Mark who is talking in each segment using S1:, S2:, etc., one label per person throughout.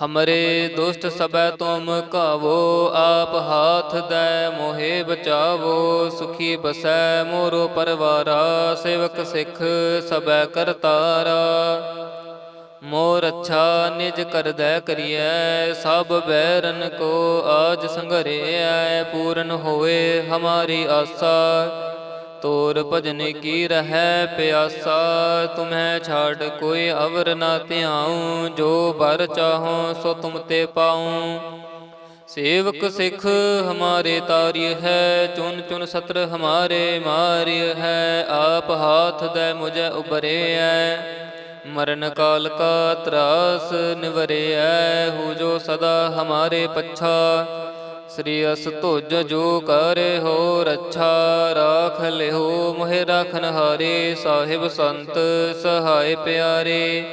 S1: ਹਮਰੇ ਦੁਸ਼ਟ ਸਬੈ ਤੁਮ ਕਾਵੋ ਆਪ ਹਾਥ ਦੈ ਮੋਹਿ ਬਚਾਵੋ ਸੁਖੀ ਬਸੈ ਮੋਰੋ ਪਰਵਾਰਾ ਸੇਵਕ ਸਿੱਖ ਸਬੈ ਕਰਤਾਰਾ ਮੋਰ ਅੱਛਾ ਨਿਜ ਕਰਦੈ ਕਰੀਐ ਸਭ ਬੈਰਨ ਕੋ ਆਜ ਸੰਘਰਿਐ ਪੂਰਨ ਹੋਏ ਹਮਾਰੀ ਆਸਾ ਤੋਰ ਭਜਨ ਕੀ ਰਹੈ ਪਿਆਸਾ? ਤੁਮਹਿ ਛਾੜ ਕੋਈ ਅਵਰ ਨਾ ਧਿਆਉ, ਜੋ ਬਰ ਚਾਹੋ ਸੋ ਤੁਮ ਤੇ ਪਾਉ। ਸੇਵਕ ਸਿੱਖ ਹਮਾਰੇ ਤਾਰਿਯ ਹੈ, ਚੁਨ ਚੁਨ ਸਤਰ ਹਮਾਰੇ ਮਾਰਿਯ ਹੈ, ਆਪ ਹਾਥ ਦੇ ਮੁਝੇ ਉਬਰਿਐ ਮਰਨ ਕਾਲ ਕਾ ਤਰਾਸ ਨਿਵਰਿਐ ਹੂ ਜੋ ਸਦਾ ਹਮਾਰੇ ਪੱਛਾ। ਸ੍ਰੀ ਅਸ ਧੁਜ ਜੋ ਕਰੇ ਹੋ, ਰੱਛਾ ਰਾਖ ਲਿਓ ਮੋਹਿ ਰਾਖਨ ਹਾਰੇ, ਸਾਹਿਬ ਸੰਤ ਸਹਾਇ ਪਿਆਰੇ।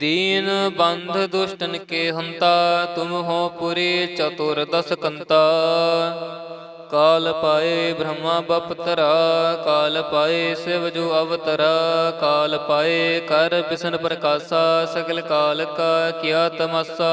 S1: ਦੀਨ ਬੰਧ ਦੁਸ਼ਟਨ ਕੇ ਹੰਤਾ, ਤੁਮ ਹੋ ਪੁਰੀ ਚਤੁਰ ਦਸ ਕੰਤਾ। ਕਾਲ ਪਾਏ ਬ੍ਰਹਮਾ ਬਪਤਰਾ, ਕਾਲ ਪਾਏ ਸਿਵ ਜੋ ਅਵਤਰਾ, ਕਾਲ ਪਾਏ ਕਰ ਬਿਸ਼ਨ ਪ੍ਰਕਾਸ਼ਾ, ਸਗਲ ਕਾਲ ਕਾ ਕੀਆ ਤਮਸਾ।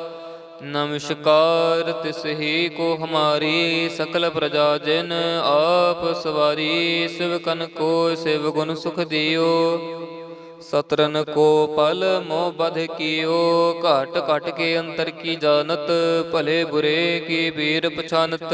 S1: ਨਮਸਕਾਰ ਤਿਸ ਹੀ ਕੋ ਹਮਾਰੀ ਸਕਲ ਪ੍ਰਜਾ ਜਿਨ ਆਪ ਸਵਾਰੀ, ਸਿਵ ਕਨ ਕੋ ਸਿਵ ਗੁਣ ਸੁਖ ਦਿਓ। ਸਤਰਨ ਕੋ ਪਲ ਮੋਹ ਬਧ ਕੀਓ, ਘਟ ਘਟ ਕੇ ਅੰਤਰ ਕੀ ਜਾਣਤ, ਭਲੇ ਬੁਰੇ ਕੀ ਵੀਰ ਪਛਾਨਤ।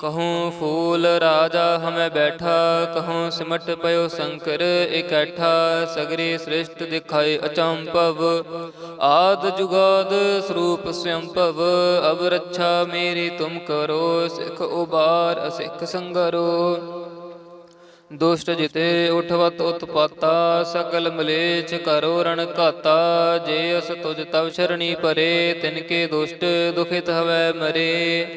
S1: ਕਹੂੰ, ਫੂਲ ਰਾਜਾ ਹਮੈ ਬੈਠਾ, ਕਹੂੰ, ਸਿਮਟ ਪਇਓ ਸ਼ੰਕਰ ਇਕੱਠਾ, ਸਗਰੀ ਸ੍ਰਿਸ਼ਟ ਦਿਖਾਏ ਅਚੰਭਵ। ਆਦ ਜੁਗਾਦ ਸਰੂਪ ਸਵੰਭਵ ਅਬ ਰੱਛਾ ਮੇਰੀ ਤੁਮ ਕਰੋ, ਸਿਖ ਉਬਾਰ ਅਸਿਖ ਸੰਗਰੋ। ਦੁਸ਼ਟ ਜਿਤੇ ਉਠਵਤ ਉਤਪਾਤਾ, ਸਗਲ ਮਲੇਚ ਕਰੋ ਰਣ ਘਾਤਾ, ਜੇ ਅਸ ਤੁਜ ਤਵ ਸ਼ਰਣੀ ਪਰੇ ਤਿਨਕੇ ਦੁਸ਼ਟ ਦੁਖਿਤ ਹਵੈ ਮਰੇ।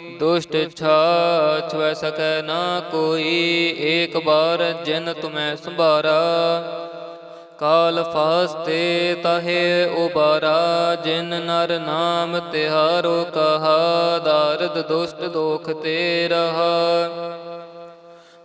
S1: ਦੁਸ਼ਟ ਛਾ ਛੁਐ ਸਕੈ ਨਾ ਕੋਈ, ਏਕ ਬਾਰ ਜਿਨ ਤੁਮੈ ਸੰਭਾਰਾ। ਕਾਲ ਫਾਸਤੇ ਤਹੇ ਉਬਾਰਾ, ਜਿਨ ਨਰ ਨਾਮ ਤਿਹਾਰੋ ਕਹਾ, ਦਾਰਦ ਦੁਸ਼ਟ ਦੋਖ ਤੇ ਰਹਾ।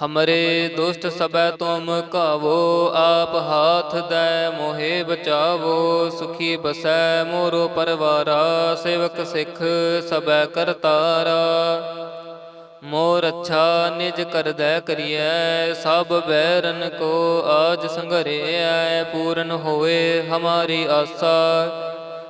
S1: ਹਮਰੇ ਦੁਸ਼ਟ ਸਬੈ ਤੁਮ ਕਾਵੋ ਆਪ ਹਾਥ ਦੈ ਮੋਹਿ ਬਚਾਵੋ ਸੁਖੀ ਬਸੈ ਮੋਰੋ ਪਰਵਾਰਾ ਸੇਵਕ ਸਿੱਖ ਸਬੈ ਕਰਤਾਰਾ ਮੋਰ ਅੱਛਾ ਨਿਜ ਕਰਦੈ ਕਰੀਐ ਸਭ ਬੈਰਨ ਕੋ ਆਜ ਸੰਘਰਿਐ ਪੂਰਨ ਹੋਏ ਹਮਾਰੀ ਆਸਾ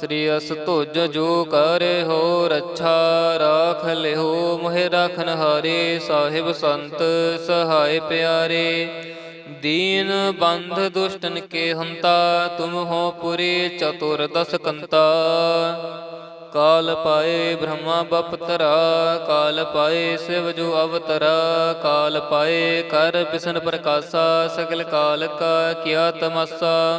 S1: ਸ੍ਰੀ ਅਸ ਤੁਜ ਜੋ ਕਰੇ ਹੋ, ਰੱਛਾ ਰਾਖ ਲਿਓ ਮੋਹਿ ਰਾਖਨ ਹਾਰੇ, ਸਾਹਿਬ ਸੰਤ ਸਹਾਇ ਪਿਆਰੇ। ਦੀਨ ਬੰਧ ਦੁਸ਼ਟਨ ਕੇ ਹੰਤਾ, ਤੁਮ ਹੋ ਪੁਰੀ ਚਤੁਰ ਦਸ ਕੰਤਾ। ਕਾਲ ਪਾਏ ਬ੍ਰਹਮਾ ਬਪਤਰਾ, ਕਾਲ ਪਾਏ ਸਿਵ ਜੋ ਅਵਤਰਾ, ਕਾਲ ਪਾਏ ਕਰ ਬਿਸ਼ਨ ਪ੍ਰਕਾਸ਼ਾ, ਸਗਲ ਕਾਲ ਕਾ ਕੀਆ ਤਮਸਾ।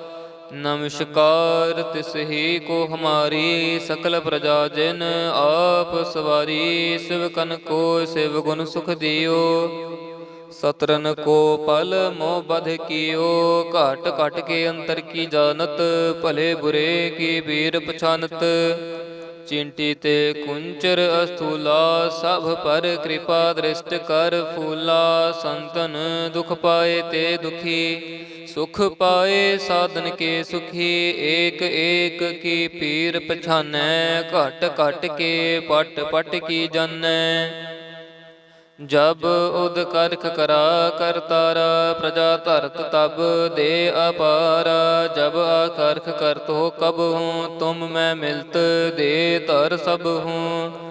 S1: ਨਮਸਕਾਰ ਤਿਸ ਹੀ ਕੋ ਹਮਾਰੀ ਸਕਲ ਪ੍ਰਜਾ ਜਿਨ ਆਪ ਸਵਾਰੀ, ਸਿਵ ਕਨ ਕੋ ਸਿਵ ਗੁਣ ਸੁਖ ਦਿਓ। ਸਤਰਨ ਕੋ ਪਲ ਮੋਹ ਬਧ ਕੀਓ, ਘਟ ਘਟ ਕੇ ਅੰਤਰ ਕੀ ਜਾਣਤ, ਭਲੇ ਬੁਰੇ ਕੀ ਵੀਰ ਪਛਾਨਤ। ਚਿੰਟੀ ਤੇ ਕੁੰਚਰ ਅਸਥੂਲਾ, ਸਭ ਪਰ ਕਿਰਪਾ ਦ੍ਰਿਸ਼ਟ ਕਰ ਫੂਲਾ, ਸੰਤਨ ਦੁਖ ਪਾਏ ਤੇ ਦੁਖੀ। ਸੁਖ ਪਾਏ, ਸਾਧਨ ਕੇ ਸੁਖੀ, ਏਕ ਏਕ ਕੀ ਪੀਰ ਪਛਾਨੈ, ਘਟ ਘਟ ਕੇ ਪਟ ਪਟ ਕੀ ਜਾਣੈ ਜਬ ਉਦ ਕਰਖ ਕਰਾ ਕਰਤਾਰਾ ਪ੍ਰਜਾ ਧਰਤ ਤਬ, ਦੇ ਅਪਾਰ। ਜਬ ਆਕਰਖ ਕਰਤ ਹੋ ਕਬ ਹੂੰ, ਤੁਮ ਮੈਂ ਮਿਲਤ, ਦੇ ਤਰ ਸਭ ਹੂੰ।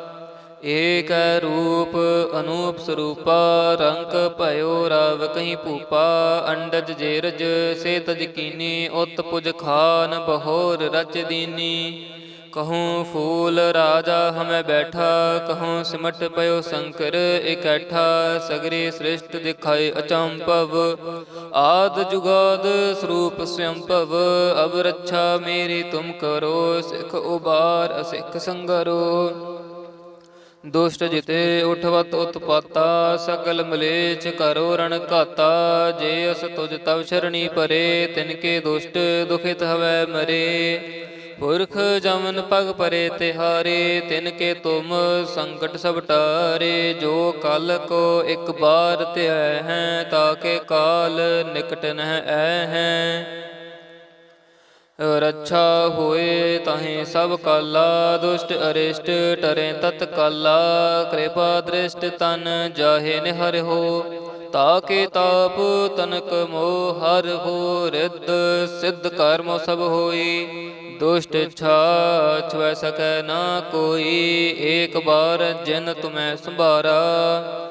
S1: ਏਕ ਰੂਪ ਅਨੂਪ ਸਰੂਪਾ, ਰੰਗ ਭਇਓ ਰਵ ਕਹੀਂ ਭੂਪਾ, ਅੰਡਜ ਜੇਰਜ ਸੇ ਤਜ ਕੀਨੀ ਉਤ ਪੁਜ ਖਾਨ ਬਹੋਰ ਰਚ ਦੀਨੀ। ਕਹੂੰ ਫੂਲ ਰਾਜਾ ਹਮੈ ਬੈਠਾ, ਕਹੂੰ ਸਿਮਟ ਪਇਓ ਸ਼ੰਕਰ ਇਕੱਠਾ, ਸਗਰੇ ਸ੍ਰਿਸ਼ਟ ਦਿਖਾਏ ਅਚੰਭਵ। ਆਦ ਜੁਗਾਦ ਸਰੂਪ ਸਵੰਭਵ ਅਬ ਰੱਛਾ ਮੇਰੀ ਤੁਮ ਕਰੋ, ਸਿਖ ਉਬਾਰ ਅਸਿਖ ਸੰਗਰੋ। ਦੁਸ਼ਟ ਜਿਤੇ ਉਠਵਤ ਉਤਪਾਤਾ, ਸਗਲ ਮਲੇਛ ਕਰੋ ਰਣ ਘਾਤਾ। ਜੇ ਅਸ ਤੁਜ ਤਵ ਸ਼ਰਣੀ ਪਰੇ, ਤਿਨ ਕੇ ਦੁਸ਼ਟ ਦੁਖਿਤ ਹਵੈ ਮਰੇ। ਪੁਰਖ ਜਮਨ ਪਗ ਪਰੇ ਤਿਹਾਰੇ, ਤਿਨ ਕੇ ਤੁਮ ਸੰਕਟ ਸਭ ਟਾਰੇ। ਜੋ ਕਲ ਕੋ ਇੱਕ ਬਾਰ ਧਿਆ ਹੈ ਤਾਕੇ ਕਾਲ ਨਿਕਟ ਨਹਿ ਐ ਹੈ। ਰੱਛਾ ਹੋਏ ਤਾਹੇ ਸਭ ਕਾਲਾ, ਦੁਸ਼ਟ ਅਰਿਸ਼ਟ ਟਰੇ ਤਤ ਕਾਲਾ, ਕਿਰਪਾ ਦ੍ਰਿਸ਼ਟ ਤਨ ਜਾਹੇ ਨਿਹਰ ਹੋ, ਤਾਕੇ ਤਾਪ ਤਨਕ ਮੋਹ ਹਰ ਹੋ, ਰਿੱਧ ਸਿੱਧ ਕਰਮ ਸਭ ਹੋਈ, ਦੁਸ਼ਟ ਛਾ ਛੁਐ ਸਕੈ ਨਾ ਕੋਈ, ਏਕ ਬਾਰ ਜਿਨ ਤੁਮੈ ਸੰਭਾਰਾ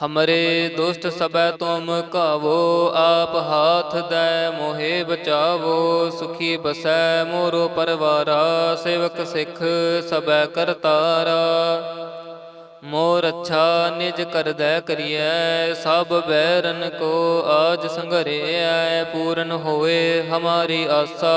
S1: ਹਮਰੇ ਦੁਸ਼ਟ ਸਬੈ ਤੁਮ ਕਾਵੋ ਆਪ ਹਾਥ ਦੈ ਮੋਹਿ ਬਚਾਵੋ ਸੁਖੀ ਬਸੈ ਮੋਰੋ ਪਰਵਾਰਾ ਸੇਵਕ ਸਿੱਖ ਸਬੈ ਕਰਤਾਰਾ ਮੋਰ ਅੱਛਾ ਨਿਜ ਕਰਦੈ ਕਰੀਐ ਸਭ ਬੈਰਨ ਕੋ ਆਜ ਸੰਘਰਿਐ ਪੂਰਨ ਹੋਏ ਹਮਾਰੀ ਆਸਾ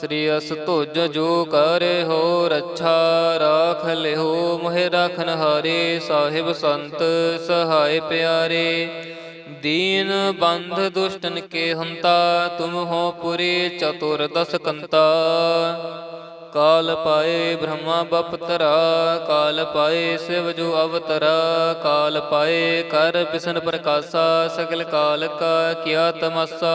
S1: ਸ੍ਰੀ ਅਸ ਤੁਜ ਜੋ ਕਰੇ ਹੋ ਰੱਛਾ ਰਾਖ ਲਿਓ ਮੋਹਿ ਰਾਖਨ ਹਾਰੇ, ਸਾਹਿਬ ਸੰਤ ਸਹਾਇ ਪਿਆਰੇ। ਦੀਨ ਬੰਧ ਦੁਸ਼ਟਨ ਕੇ ਹੰਤਾ, ਤੁਮ ਹੋ ਪੁਰੀ ਚਤੁਰ ਦਸ ਕੰਤਾ। ਕਾਲ ਪਾਏ ਬ੍ਰਹਮਾ ਬਪਤਰਾ, ਕਾਲ ਪਾਏ ਸਿਵ ਜੋ ਅਵਤਰਾ, ਕਾਲ ਪਾਏ ਕਰ ਬਿਸ਼ਨ ਪ੍ਰਕਾਸ਼ਾ, ਸਗਲ ਕਾਲ ਕਾ ਕੀਆ ਤਮਸਾ।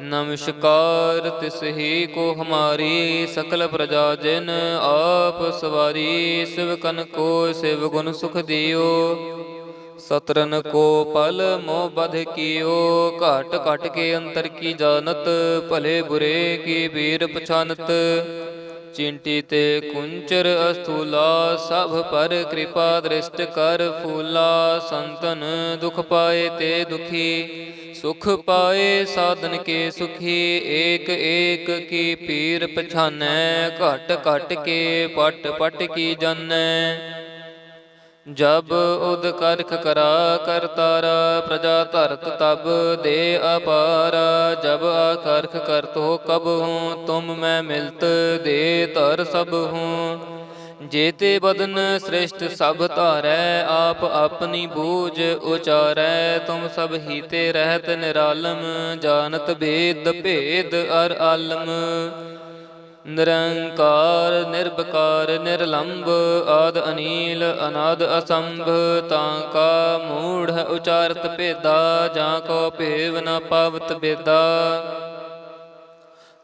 S1: ਨਮਸਕਾਰ ਤਿਸ ਹੀ ਕੋ ਹਮਾਰੀ ਸਕਲ ਪ੍ਰਜਾ ਜਿਨ ਆਪ ਸਵਾਰੀ, ਸਿਵ ਕਨ ਕੋ ਸਿਵ ਗੁਣ ਸੁਖ ਦਿਓ। ਸਤਰਨ ਕੋ ਪਲ ਮੋਹ ਬਧ ਕੀਓ, ਘਟ ਘਟ ਕੇ ਅੰਤਰ ਕੀ ਜਾਣਤ, ਭਲੇ ਬੁਰੇ ਕੀ ਵੀਰ ਪਛਾਨਤ। ਚਿੰਟੀ ਤੇ ਕੁੰਚਰ ਅਸਥੂਲਾ, ਸਭ ਪਰ ਕਿਰਪਾ ਦ੍ਰਿਸ਼ਟ ਕਰ ਫੂਲਾ, ਸੰਤਨ ਦੁਖ ਪਾਏ ਤੇ ਦੁਖੀ। ਸੁਖ ਪਾਏ ਸਾਧਨ ਕੇ ਸੁਖੀ, ਏਕ ਏਕ ਕੀ ਪੀਰ ਪਛਾਨੈ, ਘਟ ਘਟ ਕੇ ਪਟ ਪਟ ਕੀ ਜਾਣੈ ਜਬ ਉਦ ਕਰਖ ਕਰਾ ਕਰਤਾਰਾ ਪ੍ਰਜਾ ਧਰਤ ਤਬ ਦੇ ਅਪਾਰਾ। ਜਬ ਆਕਰਖ ਕਰਤ ਹੋ ਕਬ ਹੂੰ, ਤੁਮ ਮੈਂ ਮਿਲਤ ਦੇ ਤਰ ਸਭ ਹੂੰ। ਜੇਤੇ ਬਦਨ ਸ੍ਰਿਸ਼ਟ ਸਭ ਧਾਰੈ, ਆਪ ਆਪਣੀ ਬੂਝ ਉਚਾਰੈ, ਤੁਮ ਸਭ ਹੀ ਰਹਿਤ ਨਿਰਾਲਮ, ਜਾਣਤ ਭੇਦ ਭੇਦ ਅਰ ਆਲਮ। ਨਿਰੰਕਾਰ ਨਿਰਭਕਾਰ ਨਿਰਲੰਭ ਆਦ ਅਨੀਲ, ਅਨਾਦ ਅਸੰਭ, ਤਾਂ ਕਾ ਮੂੜ ਉਚਾਰਤ ਭੇਦਾ, ਜਾਂ ਕੋ ਭੇਵ ਨ ਪਾਵਤ ਬੇਦਾ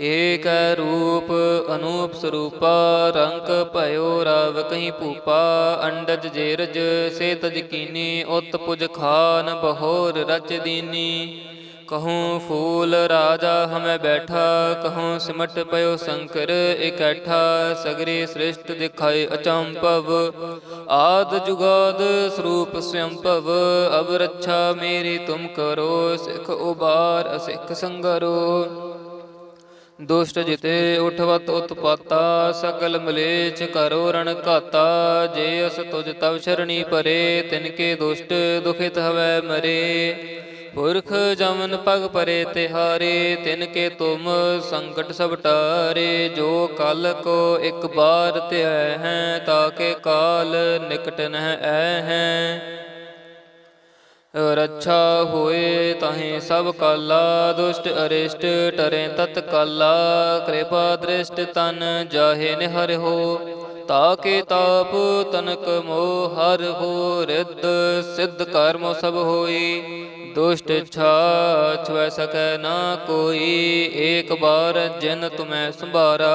S1: ਏਕ ਰੂਪ ਅਨੂਪ ਸਰੂਪਾ ਰੰਗ ਭਇਓ ਰਵ ਕਹੀਂ ਭੂਪਾ, ਅੰਡਜ ਜੇਰਜ ਸੇ ਤਜ ਕੀਨੀ ਉਤ ਪੁਜ ਖਾਨ ਬਹੋਰ ਰਚ ਦੀਨੀ। ਕਹੂੰ ਫੂਲ ਰਾਜਾ ਹਮੈ ਬੈਠਾ, ਕਹੂੰ ਸਿਮਟ ਪਇਓ ਸ਼ੰਕਰ ਇਕੱਠਾ, ਸਗਰੇ ਸ੍ਰਿਸ਼ਟ ਦਿਖਾਏ ਅਚੰਭਵ। ਆਦ ਜੁਗਾਦ ਸਰੂਪ ਸਵੰਭਵ ਅਬ ਰੱਛਾ ਮੇਰੀ ਤੁਮ ਕਰੋ, ਸਿਖ ਉਬਾਰ ਅਸਿਖ ਸੰਗਰੋ। ਦੁਸ਼ਟ ਜਿਤੇ ਉਠਵਤ ਉਤਪਾਤਾ, ਸਗਲ ਮਲੇਛ ਕਰੋ ਰਣ ਘਾਤਾ। ਜੇ ਅਸ ਤੁਜ ਤਵ ਸ਼ਰਣੀ ਪਰੇ ਤਿਨਕੇ ਦੁਸ਼ਟ ਦੁਖਿਤ ਹਵੈ ਮਰੇ। ਪੁਰਖ ਜਮਨ ਪਗ ਪਰੇ ਤਿਹਾਰੇ ਤਿਨਕੇ ਤੁਮ ਸੰਕਟ ਸਭ ਟਾਰੇ। ਜੋ ਕਲ ਕੋ ਇੱਕ ਬਾਰ ਧਿਆ ਹੈ ਤਾਕੇ ਕਾਲ ਨਿਕਟ ਨਹਿ ਐ ਹੈ। ਰੱਛਾ ਹੋਏ ਤਾਹੇ ਸਭ ਕਾਲਾ, ਦੁਸ਼ਟ ਅਰਿਸ਼ਟ ਟਰੇ ਤਤ ਕਾਲਾ, ਕਿਰਪਾ ਦ੍ਰਿਸ਼ਟ ਤਨ ਜਾਹੇ ਨਿਹਰ ਹੋ, ਤਾਕੇ ਤਾਪ ਤਨਕ ਮੋਹ ਹਰ ਹੋ, ਰਿੱਧ ਸਿੱਧ ਕਰਮ ਸਭ ਹੋਈ, ਦੁਸ਼ਟ ਛਾ ਛੁਐ ਸਕੈ ਨਾ ਕੋਈ, ਏਕ ਬਾਰ ਜਿਨ ਤੁਮੈ ਸੰਭਾਰਾ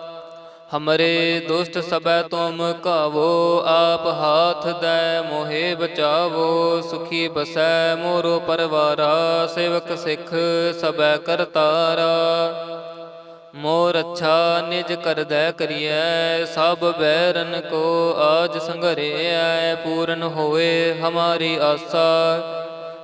S1: ਹਮਰੇ ਦੁਸ਼ਟ ਸਬੈ ਤੁਮ ਕਾਵੋ ਆਪ ਹਾਥ ਦੈ ਮੋਹਿ ਬਚਾਵੋ ਸੁਖੀ ਬਸੈ ਮੋਰੋ ਪਰਵਾਰਾ ਸੇਵਕ ਸਿੱਖ ਸਬੈ ਕਰਤਾਰਾ ਮੋਰ ਅੱਛਾ ਨਿਜ ਕਰਦੈ ਕਰੀਐ ਸਭ ਬੈਰਨ ਕੋ ਆਜ ਸੰਘਰਿਐ ਪੂਰਨ ਹੋਏ ਹਮਾਰੀ ਆਸਾ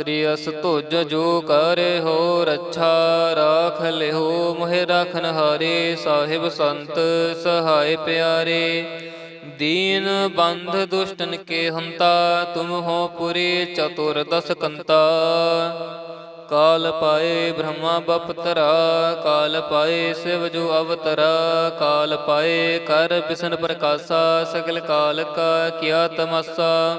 S1: ਸ੍ਰੀ ਅਸ ਤੁਜ ਜੋ ਕਰੇ ਹੋ ਰੱਛਾ ਰਾਖ ਲਿਓ ਮੋਹਿ ਰਾਖਨ ਹਾਰੇ, ਸਾਹਿਬ ਸੰਤ ਸਹਾਇ ਪਿਆਰੇ। ਦੀਨ ਬੰਧ ਦੁਸ਼ਟਨ ਕੇ ਹੰਤਾ, ਤੁਮ ਹੋ ਪੁਰੀ ਚਤੁਰ ਦਸ ਕੰਤਾ। ਕਾਲ ਪਾਏ ਬ੍ਰਹਮਾ ਬਪਤਰਾ, ਕਾਲ ਪਾਏ ਸਿਵ ਜੋ ਅਵਤਰਾ, ਕਾਲ ਪਾਏ ਕਰ ਬਿਸ਼ਨ ਪ੍ਰਕਾਸ਼ਾ, ਸਗਲ ਕਾਲ ਕਾ ਕਿਆ ਤਮਸਾ।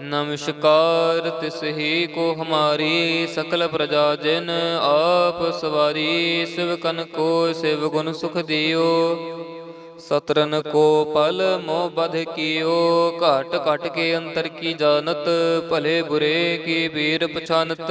S1: ਨਮਸਕਾਰ ਤਿਸ ਹੀ ਕੋ ਹਮਾਰੀ ਸਕਲ ਪ੍ਰਜਾ ਜਿਨ ਆਪ ਸਵਾਰੀ, ਸਿਵ ਕਨ ਕੋ ਸਿਵ ਗੁਣ ਸੁਖ ਦਿਓ। ਸਤਰਨ ਕੋ ਪਲ ਮੋਹ ਬਧ ਕੀਓ, ਘਟ ਘਟ ਕੇ ਅੰਤਰ ਕੀ ਜਾਣਤ, ਭਲੇ ਬੁਰੇ ਕੀ ਵੀਰ ਪਛਾਨਤ।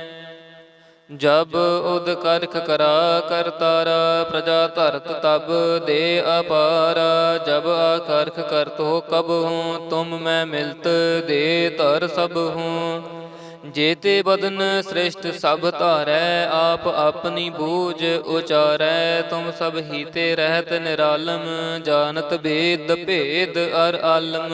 S1: ਜਬ ਉਦ ਕਰਖ ਕਰਾ ਕਰਤਾਰਾ ਪ੍ਰਜਾ ਧਰਤ ਤਬ ਦੇ ਅਪਾਰ। ਜਬ ਆਕਰਖ ਕਰਤ ਹੋ ਕਬ ਹੂੰ, ਤੁਮ ਮੈਂ ਮਿਲਤ ਦੇ ਧਰ ਸਭ ਹੂੰ। ਜੇਤੇ ਬਦਨ ਸ੍ਰਿਸ਼ਟ ਸਭ ਧਾਰੈ, ਆਪ ਆਪਣੀ ਬੂਝ ਉਚਾਰੈ। ਤੁਮ ਸਭ ਹੀ ਰਹਿਤ ਨਿਰਾਲਮ, ਜਾਣਤ ਭੇਦ ਭੇਦ ਅਰ ਆਲਮ।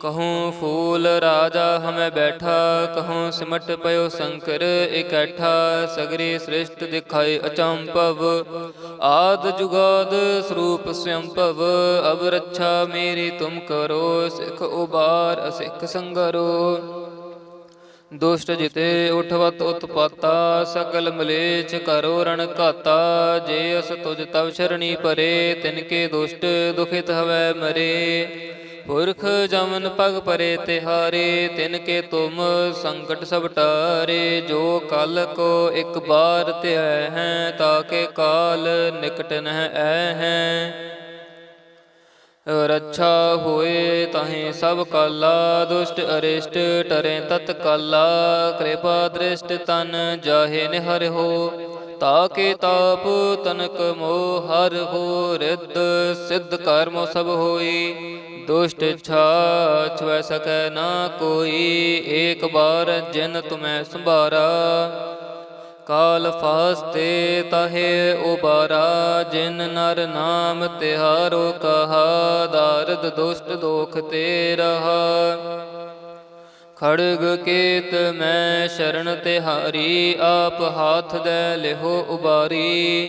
S1: ਕਹੂੰ, ਫੂਲ ਰਾਜਾ ਹਮੈ ਬੈਠਾ, ਕਹੂੰ, ਸਿਮਟ ਪਇਓ ਸ਼ੰਕਰ ਇਕੱਠਾ, ਸਗਰੀ ਸ੍ਰਿਸ਼ਟ ਦਿਖਾਏ ਅਚੰਭਵ। ਆਦ ਜੁਗਾਦ ਸਰੂਪ ਸਵੰਭਵ ਅਬ ਰੱਛਾ ਮੇਰੀ ਤੁਮ ਕਰੋ, ਸਿਖ ਉਬਾਰ ਅਸਿਖ ਸੰਗਰੋ। ਦੁਸ਼ਟ ਜਿਤੇ ਉਠਵਤ ਉਤਪਾਤਾ, ਸਗਲ ਮਲੇਚ ਕਰੋ ਰਣ ਘਾਤਾ, ਜੇ ਅਸ ਤੁਜ ਤਵ ਸ਼ਰਣੀ ਪਰੇ ਤਿਨਕੇ ਦੁਸ਼ਟ ਦੁਖਿਤ ਹਵੈ ਮਰੇ। ਪੁਰਖ ਜਮਨ ਪਗ ਪਰੇ ਤਿਹਾਰੇ ਤਿਨ ਕੇ ਤੁਮ ਸੰਕਟ ਸਭ ਟਾਰੇ, ਜੋ ਕਲ ਕੋ ਇੱਕ ਬਾਰ ਧਿਆ ਹੈ ਤਾਕੇ ਕਾਲ ਨਿਕਟ ਨਹਿ ਐ ਹੈ। ਰੱਛਾ ਹੋਏ ਤਾਹੀਂ ਸਭ ਕਾਲਾ, ਦੁਸ਼ਟ ਅਰਿਸ਼ਟ ਟਰੇ ਤਤ ਕਾਲਾ, ਕਿਰਪਾ ਦ੍ਰਿਸ਼ਟ ਤਨ ਜਾਹੇ ਨਿਹਰ ਹੋ ਤਾਕੇ ਤਾਪ ਤਨਕ ਮੋਹ ਹਰ ਹੋ, ਰਿੱਧ ਸਿੱਧ ਕਰਮ ਸਭ ਹੋਈ। ਦੁਸ਼ਟ ਛਾ ਛਵੈ ਸਕੈ ਨਾ ਕੋਈ, ਏਕ ਬਾਰ ਜਿਨ ਤੁਮੈ ਸੰਭਾਰਾ। ਕਾਲ ਫਾਸਤੇ ਤਹੇ ਉਬਾਰਾ, ਜਿਨ ਨਰ ਨਾਮ ਤਿਹਾਰੋ ਕਹਾ, ਦਾਰਦ ਦੁਸ਼ਟ ਦੋਖ ਤੇ ਰਹਾ। ਖੜਗ ਕੇਤ ਮੈਂ ਸ਼ਰਨ ਤਿਹਾਰੀ, ਆਪ ਹਾਥ ਦੇ ਲਿਹੋ ਉਬਾਰੀ।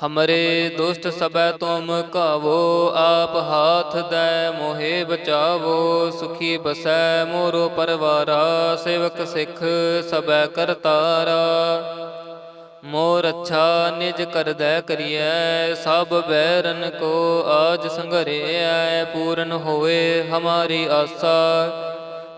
S1: ਹਮਰੇ ਦੁਸ਼ਟ ਸਬੈ ਤੁਮ ਕਾਵੋ ਆਪ ਹਾਥ ਦੈ ਮੋਹਿ ਬਚਾਵੋ ਸੁਖੀ ਬਸੈ ਮੋਰੋ ਪਰਵਾਰਾ ਸੇਵਕ ਸਿੱਖ ਸਬੈ ਕਰਤਾਰਾ ਮੋਰ ਅੱਛਾ ਨਿਜ ਕਰਦੈ ਕਰੀਐ ਸਭ ਬੈਰਨ ਕੋ ਆਜ ਸੰਘਰਿਐ ਪੂਰਨ ਹੋਏ ਹਮਾਰੀ ਆਸਾ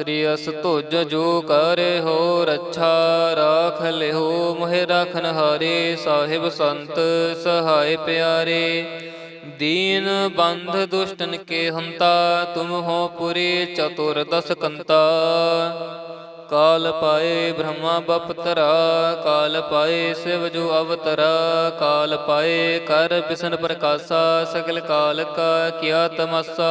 S1: ਸ੍ਰੀ ਅਸ ਤੁਜ ਜੋ ਕਰੇ ਹੋ ਰੱਛਾ, ਰਾਖ ਲਿਓ ਮੋਹਿ ਰਾਖਨ ਹਾਰੇ, ਸਾਹਿਬ ਸੰਤ ਸਹਾਇ ਪਿਆਰੇ। ਦੀਨ ਬੰਧ ਦੁਸ਼ਟਨ ਕੇ ਹੰਤਾ, ਤੁਮ ਹੋ ਪੁਰੀ ਚਤੁਰ ਦਸ ਕੰਤਾ। ਕਾਲ ਪਾਏ ਬ੍ਰਹਮਾ ਬਪਤਰਾ, ਕਾਲ ਪਾਏ ਸਿਵ ਜੋ ਅਵਤਰਾ, ਕਾਲ ਪਾਏ ਕਰ ਬਿਸ਼ਨ ਪ੍ਰਕਾਸ਼ਾ, ਸਗਲ ਕਾਲ ਕਾ ਕੀਆ ਤਮਸਾ।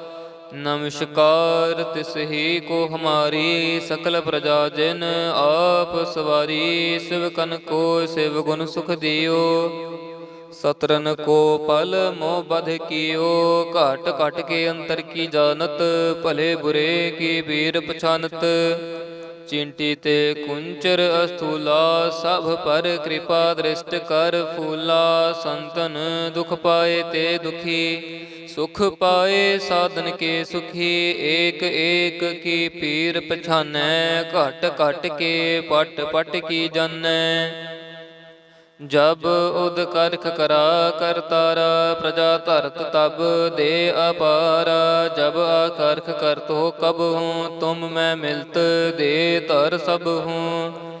S1: ਨਮਸਕਾਰ, ਤਿਸ ਕੋ ਹਮਾਰੀ ਸਕਲ ਪ੍ਰਜਾ ਜਿਨ ਆਪ ਸਵਾਰੀ, ਸਿਵ ਕਨ ਕੋ ਸਿਵ ਗੁਣ ਸੁਖ ਦਿਓ। ਸਤਰਨ ਕੋ ਪਲ ਮੋਹ ਬਧ ਕੀਓ, ਘਟ ਘਟ ਕੇ ਅੰਤਰ ਕੀ ਜਾਣਤ, ਭਲੇ ਬੁਰੇ ਕੀ ਵੀਰ ਪਛਾਨਤ। ਚਿੰਟੀ ਤੇ ਕੁੰਚਰ ਅਸਥੂਲਾ, ਸਭ ਪਰ ਕਿਰਪਾ ਦ੍ਰਿਸ਼ਟ ਕਰ ਫੂਲਾ, ਸੰਤਨ ਦੁਖ ਪਾਏ ਤੇ ਦੁਖੀ। ਸੁਖ ਪਾਏ ਸਾਧਨ ਕੇ ਸੁਖੀ, ਏਕ ਏਕ ਕੀ ਪੀਰ ਪਛਾਨੈ, ਘਟ ਘਟ ਕੇ ਪਟ ਪਟ ਕੀ ਜਾਣੈ ਜਬ ਉਦ ਕਰਖ ਕਰਾ ਕਰਤਾਰਾ ਪ੍ਰਜਾ ਧਰਤ ਤਬ, ਦੇ ਅਪਾਰਾ। ਜਬ ਆਕਰਖ ਕਰਤੋ ਕਬ ਹੂੰ, ਤੁਮ ਮੈਂ ਮਿਲਤ, ਦੇ ਤਰ ਸਭ ਹੂੰ।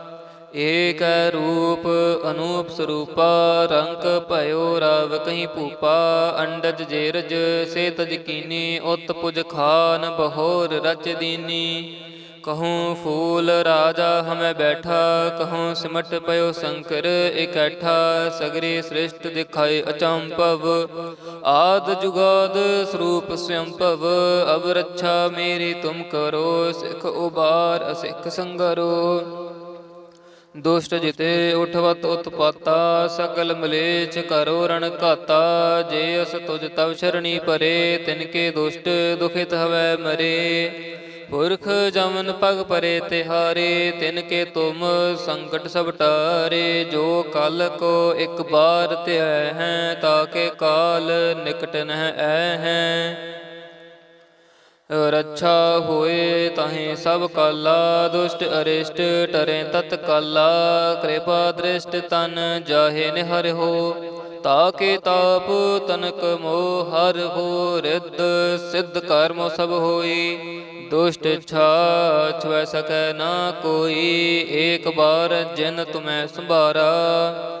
S1: ਏਕ ਰੂਪ ਅਨੂਪ ਸਰੂਪਾ, ਰੰਕ ਭਇਓ ਰਵ ਕਹੀਂ ਭੂਪਾ, ਅੰਡਜ ਜੇਰਜ ਸੇ ਤਜ ਕੀਨੀ ਉਤ ਪੁਜ ਖਾਨ ਬਹੋਰ ਰਚ ਦੀਨੀ। ਕਹੂੰ ਫੂਲ ਰਾਜਾ ਹਮੈ ਬੈਠਾ, ਕਹੂੰ ਸਿਮਟ ਪਇਓ ਸ਼ੰਕਰ ਇਕੱਠਾ, ਸਗਰੇ ਸ੍ਰਿਸ਼ਟ ਦਿਖਾਏ ਅਚੰਭਵ। ਆਦ ਜੁਗਾਦ ਸਰੂਪ ਸਵੰਭਵ ਅਬ ਰੱਛਾ ਮੇਰੀ ਤੁਮ ਕਰੋ, ਸਿਖ ਉਬਾਰ ਅਸਿਖ ਸੰਗਰੋ। ਦੁਸ਼ਟ ਜਿਤੇ ਉਠਵਤ ਉਤਪਾਤਾ, ਸਗਲ ਮਲੇਚ ਕਰੋ ਰਣ ਘਾਤਾ। ਜੇ ਅਸ ਤੁਜ ਤਵ ਸ਼ਰਣੀ ਪਰੇ, ਤਿਨ ਕੇ ਦੁਸ਼ਟ ਦੁਖਿਤ ਹਵੈ ਮਰੇ। ਪੁਰਖ ਜਮਨ ਪਗ ਪਰੇ ਤਿਹਾਰੇ, ਤਿਨ ਕੇ ਤੁਮ ਸੰਕਟ ਸਭ ਟਾਰੇ। ਜੋ ਕਲ ਕੋ ਇੱਕ ਬਾਰ ਧਿਆ ਹੈ ਤਾਕੇ ਕਾਲ ਨਿਕਟ ਨਹਿ ਐ ਹੈ। ਰੱਛਾ ਹੋਏ ਤਾਹੇ ਸਭ ਕਾਲਾ, ਦੁਸ਼ਟ ਅਰਿਸ਼ਟ ਟਰੇ ਤਤ ਕਾਲਾ, ਕਿਰਪਾ ਦ੍ਰਿਸ਼ਟ ਤਨ ਜਾਹੇ ਨਿਹਰ ਹੋ, ਤਾਕੇ ਤਾਪ ਤਨਕ ਮੋਹ ਹਰ ਹੋ, ਰਿੱਧ ਸਿੱਧ ਕਰਮ ਸਭ ਹੋਈ, ਦੁਸ਼ਟ ਛਾ ਛੁਐ ਸਕੈ ਨਾ ਕੋਈ, ਏਕ ਬਾਰ ਜਿਨ ਤੁਮੈ ਸੰਭਾਰਾ।